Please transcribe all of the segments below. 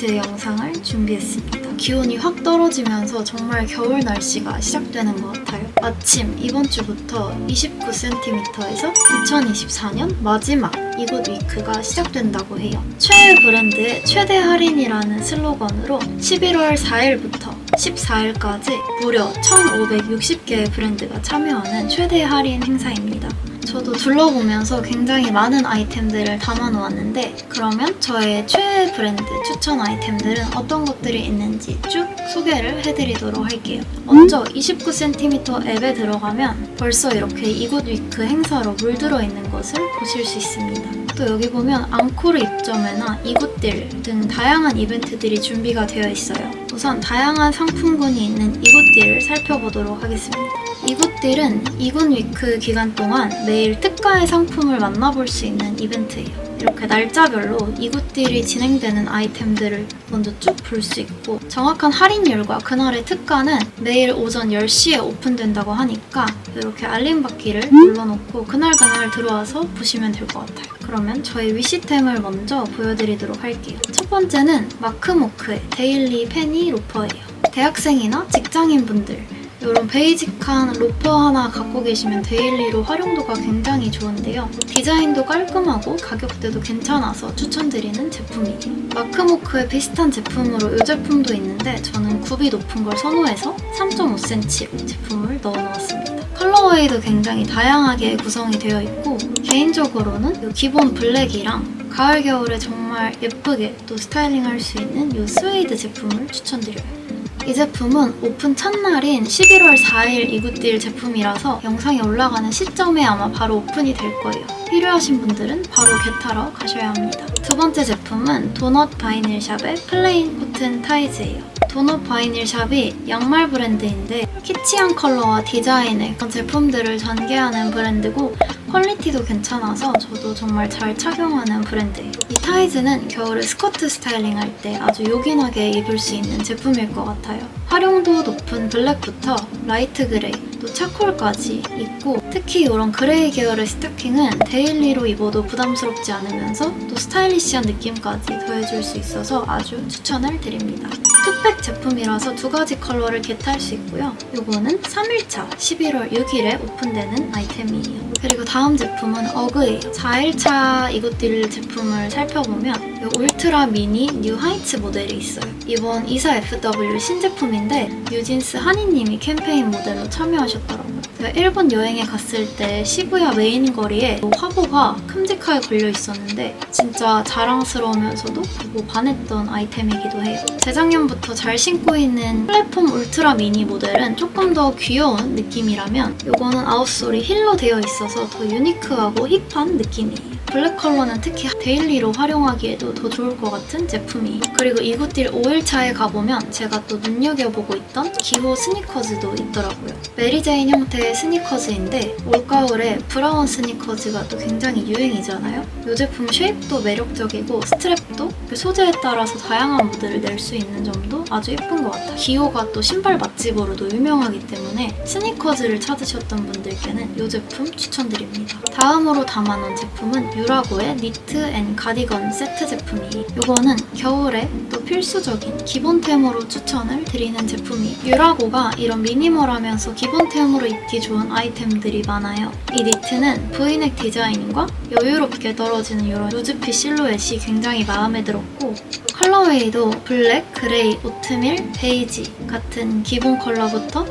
니트 영상을 준비했습니다. 기온이 확 떨어지면서 정말 겨울 날씨가 시작되는 것 같아요. 마침 이번 주부터 29cm에서 2024년 마지막 이곳 위크가 시작된다고 해요. 최애 브랜드의 최대 할인이라는 슬로건으로 11월 4일부터 14일까지 무려 1,560개의 브랜드가 참여하는 최대 할인 행사입니다. 저도 둘러보면서 굉장히 많은 아이템들을 담아놓았는데 그러면 저의 최애 브랜드 추천 아이템들은 어떤 것들이 있는지 쭉 소개를 해드리도록 할게요. 먼저 29cm 앱에 들어가면 벌써 이렇게 이곳 위크 행사로 물들어 있는 것을 보실 수 있습니다. 또 여기 보면 앙코르 입점회나 이곳들 등 다양한 이벤트들이 준비가 되어 있어요. 우선 다양한 상품군이 있는 이곳들을 살펴보도록 하겠습니다. 이곳들은 이군 위크 기간 동안 매일 특가의 상품을 만나볼 수 있는 이벤트예요. 이렇게 날짜별로 이곳들이 진행되는 아이템들을 먼저 쭉 볼 수 있고 정확한 할인율과 그날의 특가는 매일 오전 10시에 오픈된다고 하니까 이렇게 알림 받기를 눌러놓고 그날그날 들어와서 보시면 될 것 같아요. 그러면 저희 위시템을 먼저 보여드리도록 할게요. 첫 번째는 마크모크의 데일리 페니 로퍼예요. 대학생이나 직장인분들 이런 베이직한 로퍼 하나 갖고 계시면 데일리로 활용도가 굉장히 좋은데요. 디자인도 깔끔하고 가격대도 괜찮아서 추천드리는 제품이에요. 마크모크의 비슷한 제품으로 이 제품도 있는데 저는 굽이 높은 걸 선호해서 3.5cm 제품을 넣어놓았습니다. 컬러웨이도 굉장히 다양하게 구성이 되어 있고 개인적으로는 이 기본 블랙이랑 가을 겨울에 정말 예쁘게 또 스타일링 할 수 있는 이 스웨이드 제품을 추천드려요. 이 제품은 오픈 첫날인 11월 4일 이굿딜 제품이라서 영상이 올라가는 시점에 아마 바로 오픈이 될 거예요. 필요하신 분들은 바로 겟하러 가셔야 합니다. 두 번째 제품은 도넛 바이닐샵의 플레인 코튼 타이즈예요. 도넛 바이닐샵이 양말 브랜드인데 키치한 컬러와 디자인의 제품들을 전개하는 브랜드고 퀄리티도 괜찮아서 저도 정말 잘 착용하는 브랜드예요. 이 타이즈는 겨울에 스커트 스타일링 할 때 아주 요긴하게 입을 수 있는 제품일 것 같아요. 활용도 높은 블랙부터 라이트 그레이, 또 차콜까지 있고 특히 이런 그레이 계열의 스타킹은 데일리로 입어도 부담스럽지 않으면서 또 스타일리시한 느낌까지 더해줄 수 있어서 아주 추천을 드립니다. 투팩 제품이라서 두 가지 컬러를 겟할 수 있고요. 이거는 3일차 11월 6일에 오픈되는 아이템이에요. 그리고 다음 제품은 어그예요. 4일차 이것들 제품을 살펴보면 이 울트라 미니 뉴 하이츠 모델이 있어요. 이번 24FW 신제품인데 뉴진스 한이님이 캠페인 모델로 참여하셨 더라고요. 제가 일본 여행에 갔을 때 시부야 메인 거리에 이 화보가 큼직하게 걸려 있었는데 진짜 자랑스러우면서도 보고 반했던 아이템이기도 해요. 재작년부터 잘 신고 있는 플랫폼 울트라 미니 모델은 조금 더 귀여운 느낌이라면 이거는 아웃솔이 힐로 되어 있어서 더 유니크하고 힙한 느낌이에요. 블랙 컬러는 특히 데일리로 활용하기에도 더 좋을 것 같은 제품이에요. 그리고 이곳딜 5일차에 가보면 제가 또 눈여겨보고 있던 기호 스니커즈도 있더라고요. 메리제인 형태의 스니커즈인데 올가을에 브라운 스니커즈가 또 굉장히 유행이잖아요. 이 제품 쉐입도 매력적이고 스트랩도 그 소재에 따라서 다양한 무드를 낼 수 있는 점도 아주 예쁜 것 같아요. 기호가 또 신발 맛집으로도 유명하기 때문에 스니커즈를 찾으셨던 분들께는 이 제품 추천드립니다. 다음으로 담아놓은 제품은 유라고의 니트 앤 가디건 세트 제품이에요. 이거는 겨울에 또 필수적인 기본템으로 추천을 드리는 제품이에요. 유라고가 이런 미니멀하면서 기본템으로 입기 좋은 아이템들이 많아요. 이 니트는 브이넥 디자인과 여유롭게 떨어지는 이런 루즈핏 실루엣이 굉장히 마음에 들었고 컬러웨이도 블랙, 그레이, 오트밀, 베이지 같은 기본 컬러부터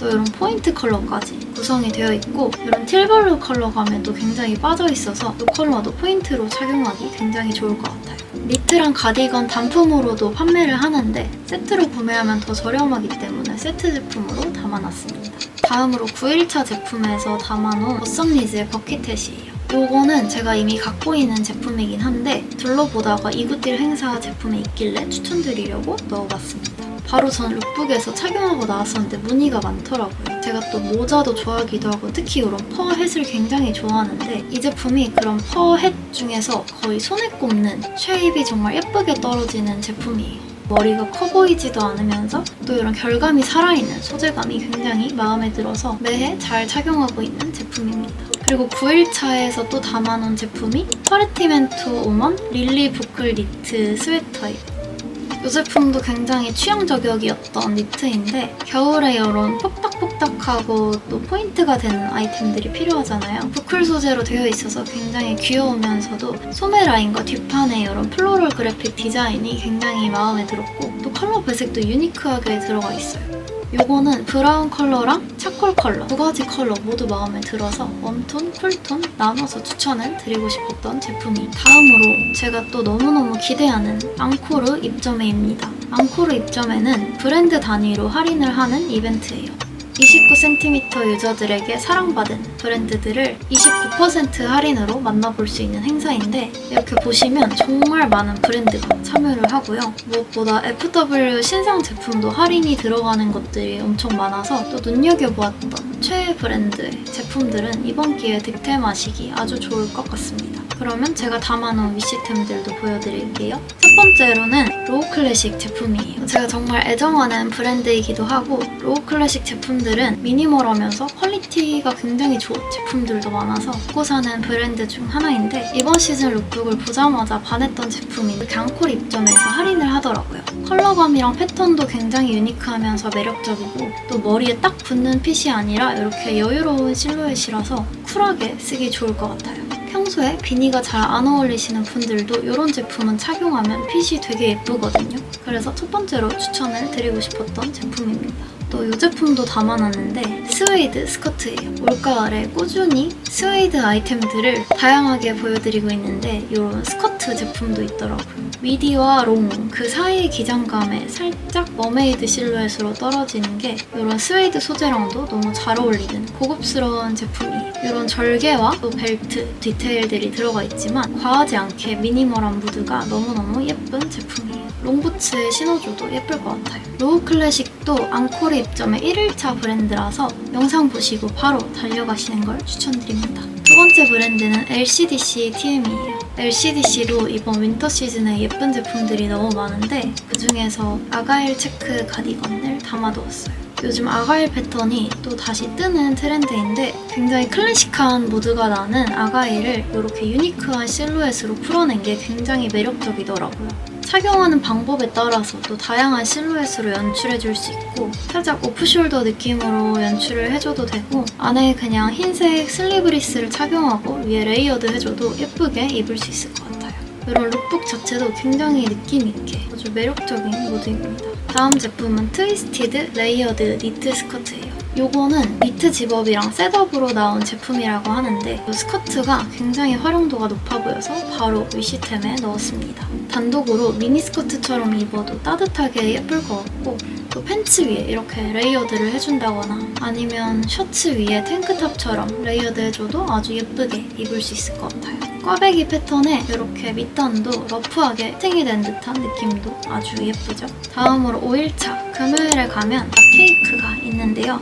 또 이런 포인트 컬러까지 구성이 되어 있고 이런 틸블루 컬러감에도 굉장히 빠져 있어서 이 컬러도 포인트로 착용하기 굉장히 좋을 것 같아요. 니트랑 가디건 단품으로도 판매를 하는데 세트로 구매하면 더 저렴하기 때문에 세트 제품으로 담아놨습니다. 다음으로 9일차 제품에서 담아놓은 버썸리즈의 버킷햇이에요. 요거는 제가 이미 갖고 있는 제품이긴 한데 둘러보다가 이굿딜 행사 제품에 있길래 추천드리려고 넣어봤습니다. 바로 전 룩북에서 착용하고 나왔었는데 무늬가 많더라고요. 제가 또 모자도 좋아하기도 하고 특히 이런 퍼햇을 굉장히 좋아하는데 이 제품이 그런 퍼햇 중에서 거의 손에 꼽는 쉐입이 정말 예쁘게 떨어지는 제품이에요. 머리가 커 보이지도 않으면서 또 이런 결감이 살아있는 소재감이 굉장히 마음에 들어서 매해 잘 착용하고 있는 제품입니다. 그리고 9일차에서 또 담아놓은 제품이 파르티멘토 오먼 릴리 부클 니트 스웨터예요. 이 제품도 굉장히 취향 저격이었던 니트인데 겨울에 이런 뽁닥뽁닥하고 또 포인트가 되는 아이템들이 필요하잖아요. 부클 소재로 되어 있어서 굉장히 귀여우면서도 소매 라인과 뒷판의 이런 플로럴 그래픽 디자인이 굉장히 마음에 들었고 또 컬러 배색도 유니크하게 들어가 있어요. 요거는 브라운 컬러랑 차콜 컬러 두 가지 컬러 모두 마음에 들어서 웜톤, 쿨톤 나눠서 추천을 드리고 싶었던 제품이 다음으로 제가 또 너무너무 기대하는 앙코르 입점회입니다. 앙코르 입점회는 브랜드 단위로 할인을 하는 이벤트예요. 29cm 유저들에게 사랑받은 브랜드들을 29% 할인으로 만나볼 수 있는 행사인데 이렇게 보시면 정말 많은 브랜드가 참여를 하고요. 무엇보다 FW 신상 제품도 할인이 들어가는 것들이 엄청 많아서 또 눈여겨보았던 최애 브랜드의 제품들은 이번 기회에 득템하시기 아주 좋을 것 같습니다. 그러면 제가 담아놓은 위시템들도 보여드릴게요. 첫 번째로는 로우 클래식 제품이에요. 제가 정말 애정하는 브랜드이기도 하고 로우 클래식 제품들은 미니멀하면서 퀄리티가 굉장히 좋은 제품들도 많아서 먹고 사는 브랜드 중 하나인데 이번 시즌 룩북을 보자마자 반했던 제품인 강콜 입점에서 할인을 하더라고요. 컬러감이랑 패턴도 굉장히 유니크하면서 매력적이고 또 머리에 딱 붙는 핏이 아니라 이렇게 여유로운 실루엣이라서 쿨하게 쓰기 좋을 것 같아요. 평소에 비니가 잘 안 어울리시는 분들도 이런 제품은 착용하면 핏이 되게 예쁘거든요. 그래서 첫 번째로 추천을 드리고 싶었던 제품입니다. 또 이 제품도 담아놨는데 스웨이드 스커트예요. 올가을에 꾸준히 스웨이드 아이템들을 다양하게 보여드리고 있는데 이런 스커트 제품도 있더라고요. 미디와 롱 그 사이의 기장감에 살짝 머메이드 실루엣으로 떨어지는 게 이런 스웨이드 소재랑도 너무 잘 어울리는 고급스러운 제품이에요. 이런 절개와 또 벨트 디테일들이 들어가 있지만 과하지 않게 미니멀한 무드가 너무너무 예쁜 제품이에요. 롱부츠에 신어줘도 예쁠 것 같아요. 로우 클래식도 앙코르 입점의 1일차 브랜드라서 영상 보시고 바로 달려가시는 걸 추천드립니다. 두 번째 브랜드는 LCDC TM이에요. LCDC로 이번 윈터 시즌에 예쁜 제품들이 너무 많은데 그 중에서 아가일 체크 가디건을 담아두었어요. 요즘 아가일 패턴이 또 다시 뜨는 트렌드인데 굉장히 클래식한 무드가 나는 아가일을 이렇게 유니크한 실루엣으로 풀어낸 게 굉장히 매력적이더라고요. 착용하는 방법에 따라서 또 다양한 실루엣으로 연출해줄 수 있고 살짝 오프숄더 느낌으로 연출을 해줘도 되고 안에 그냥 흰색 슬리브리스를 착용하고 위에 레이어드 해줘도 예쁘게 입을 수 있을 것 같아요. 이런 룩북 자체도 굉장히 느낌있게 아주 매력적인 모드입니다. 다음 제품은 트위스티드 레이어드 니트 스커트예요. 요거는 니트 집업이랑 셋업으로 나온 제품이라고 하는데 이 스커트가 굉장히 활용도가 높아 보여서 바로 위시템에 넣었습니다. 단독으로 미니 스커트처럼 입어도 따뜻하게 예쁠 것 같고 또 팬츠 위에 이렇게 레이어드를 해준다거나 아니면 셔츠 위에 탱크탑처럼 레이어드 해줘도 아주 예쁘게 입을 수 있을 것 같아요. 꽈배기 패턴에 이렇게 밑단도 러프하게 세팅이 된 듯한 느낌도 아주 예쁘죠? 다음으로 5일차 금요일에 가면 케이크가 있는데요.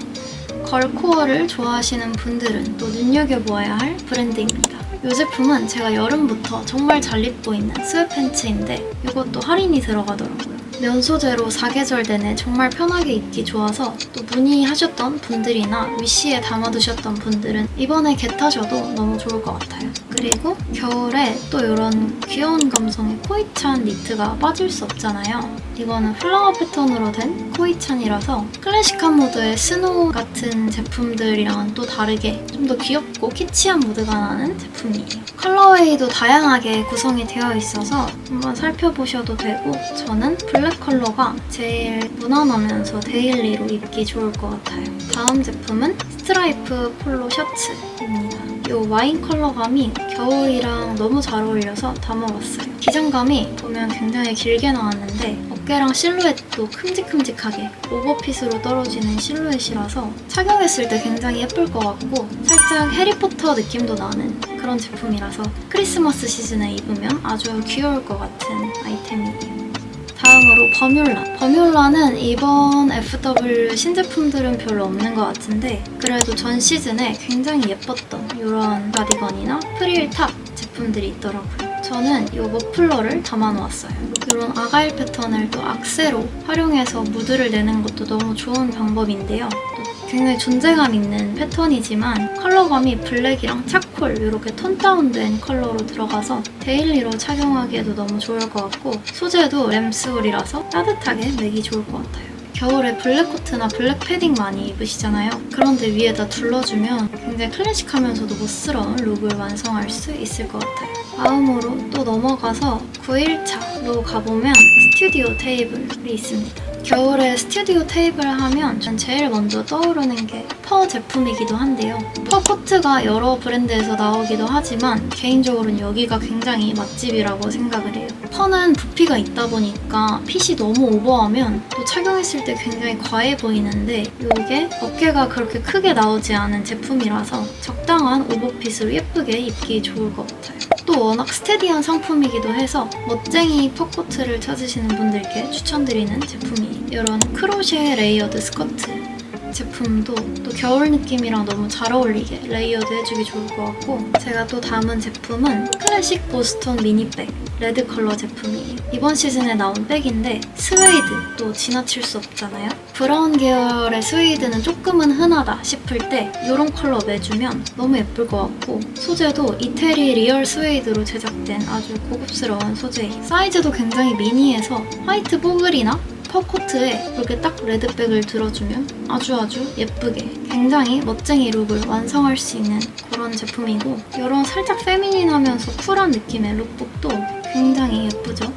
걸코어를 좋아하시는 분들은 또 눈여겨보아야 할 브랜드입니다. 이 제품은 제가 여름부터 정말 잘 입고 있는 스웨팬츠인데 이것도 할인이 들어가더라고요. 면 소재로 사계절 내내 정말 편하게 입기 좋아서 또 문의하셨던 분들이나 위시에 담아두셨던 분들은 이번에 겟하셔도 너무 좋을 것 같아요. 그리고 겨울에 또 이런 귀여운 감성의 코이찬 니트가 빠질 수 없잖아요. 이거는 플라워 패턴으로 된 코이찬이라서 클래식한 무드의 스노우 같은 제품들이랑은 또 다르게 좀 더 귀엽고 키치한 무드가 나는 제품이에요. 컬러웨이도 다양하게 구성이 되어 있어서 한번 살펴보셔도 되고 저는 블랙 컬러가 제일 무난하면서 데일리로 입기 좋을 것 같아요. 다음 제품은 스트라이프 폴로 셔츠입니다. 이 와인 컬러감이 겨울이랑 너무 잘 어울려서 담아봤어요. 기장감이 보면 굉장히 길게 나왔는데 어깨랑 실루엣도 큼직큼직하게 오버핏으로 떨어지는 실루엣이라서 착용했을 때 굉장히 예쁠 것 같고 살짝 해리포터 느낌도 나는 그런 제품이라서 크리스마스 시즌에 입으면 아주 귀여울 것 같은 아이템이에요. 다음으로 버뮬라. 버뮬라는 이번 FW 신제품들은 별로 없는 것 같은데 그래도 전 시즌에 굉장히 예뻤던 이런 가디건이나 프릴 탑 제품들이 있더라고요. 저는 이 머플러를 담아놓았어요. 이런 아가일 패턴을 또 악세로 활용해서 무드를 내는 것도 너무 좋은 방법인데요. 또 굉장히 존재감 있는 패턴이지만 컬러감이 블랙이랑 차콜 이렇게 톤 다운된 컬러로 들어가서 데일리로 착용하기에도 너무 좋을 것 같고 소재도 램스울이라서 따뜻하게 매기 좋을 것 같아요. 겨울에 블랙 코트나 블랙 패딩 많이 입으시잖아요. 그런데 위에다 둘러주면 굉장히 클래식하면서도 멋스러운 룩을 완성할 수 있을 것 같아요. 다음으로 또 넘어가서 9일차로 가보면 스튜디오 테이블이 있습니다. 겨울에 스튜디오 테이블 하면 전 제일 먼저 떠오르는 게 퍼 제품이기도 한데요. 퍼 코트가 여러 브랜드에서 나오기도 하지만 개인적으로는 여기가 굉장히 맛집이라고 생각을 해요. 퍼는 부피가 있다 보니까 핏이 너무 오버하면 또 착용했을 때 굉장히 과해 보이는데 이게 어깨가 그렇게 크게 나오지 않은 제품이라서 적당한 오버핏으로 예쁘게 입기 좋을 것 같아요. 또 워낙 스테디한 상품이기도 해서 멋쟁이 퍼코트를 찾으시는 분들께 추천드리는 제품이에요. 이런 크로셰 레이어드 스커트 제품도 또 겨울 느낌이랑 너무 잘 어울리게 레이어드 해주기 좋을 것 같고 제가 또 담은 제품은 클래식 보스톤 미니백 레드 컬러 제품이에요. 이번 시즌에 나온 백인데 스웨이드 또 지나칠 수 없잖아요. 브라운 계열의 스웨이드는 조금은 흔하다 싶을 때 이런 컬러 매주면 너무 예쁠 것 같고 소재도 이태리 리얼 스웨이드로 제작된 아주 고급스러운 소재예요. 사이즈도 굉장히 미니해서 화이트 보글이나 퍼코트에 이렇게 딱 레드백을 들어주면 아주 아주 예쁘게 굉장히 멋쟁이 룩을 완성할 수 있는 그런 제품이고 이런 살짝 페미닌하면서 쿨한 느낌의 룩북도 굉장히 예쁘죠.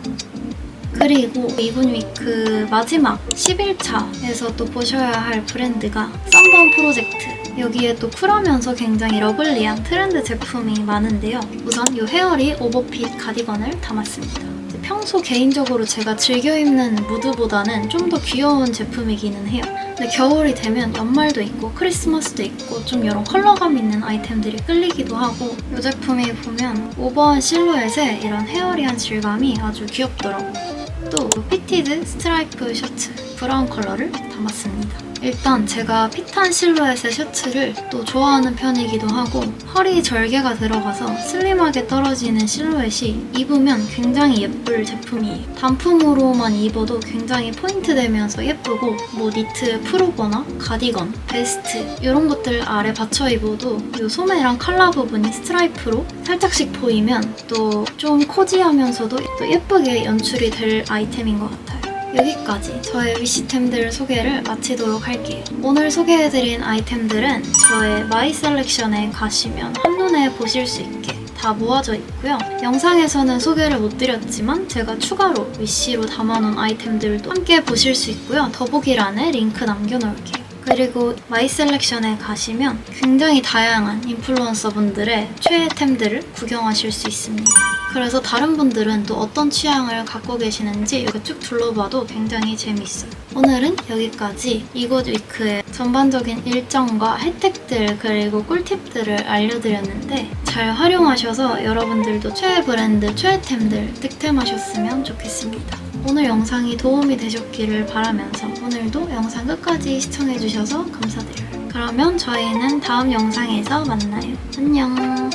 그리고 이분 위크 마지막 11차에서 또 보셔야 할 브랜드가 썬번 프로젝트 여기에 또 쿨하면서 굉장히 러블리한 트렌드 제품이 많은데요. 우선 이 헤어리 오버핏 가디건을 담았습니다. 평소 개인적으로 제가 즐겨 입는 무드보다는 좀 더 귀여운 제품이기는 해요. 근데 겨울이 되면 연말도 있고 크리스마스도 있고 좀 이런 컬러감 있는 아이템들이 끌리기도 하고 이 제품이 보면 오버한 실루엣에 이런 헤어리한 질감이 아주 귀엽더라고요. 또 피티드 스트라이프 셔츠 브라운 컬러를 담았습니다. 일단 제가 핏한 실루엣의 셔츠를 또 좋아하는 편이기도 하고 허리 절개가 들어가서 슬림하게 떨어지는 실루엣이 입으면 굉장히 예쁠 제품이에요. 단품으로만 입어도 굉장히 포인트 되면서 예쁘고 뭐 니트 프로버나 가디건, 베스트 이런 것들 아래 받쳐 입어도 이 소매랑 칼라 부분이 스트라이프로 살짝씩 보이면 또 좀 코지하면서도 또 예쁘게 연출이 될 아이템인 것 같아요. 여기까지 저의 위시템들 소개를 마치도록 할게요. 오늘 소개해드린 아이템들은 저의 마이 셀렉션에 가시면 한눈에 보실 수 있게 다 모아져 있고요. 영상에서는 소개를 못 드렸지만 제가 추가로 위시로 담아놓은 아이템들도 함께 보실 수 있고요. 더보기란에 링크 남겨놓을게요. 그리고 마이 셀렉션에 가시면 굉장히 다양한 인플루언서분들의 최애템들을 구경하실 수 있습니다. 그래서 다른 분들은 또 어떤 취향을 갖고 계시는지 이렇게 쭉 둘러봐도 굉장히 재밌어요. 오늘은 여기까지 이곳 위크의 전반적인 일정과 혜택들 그리고 꿀팁들을 알려드렸는데 잘 활용하셔서 여러분들도 최애 브랜드, 최애템들 득템하셨으면 좋겠습니다. 오늘 영상이 도움이 되셨기를 바라면서 오늘도 영상 끝까지 시청해주셔서 감사드려요. 그러면 저희는 다음 영상에서 만나요. 안녕!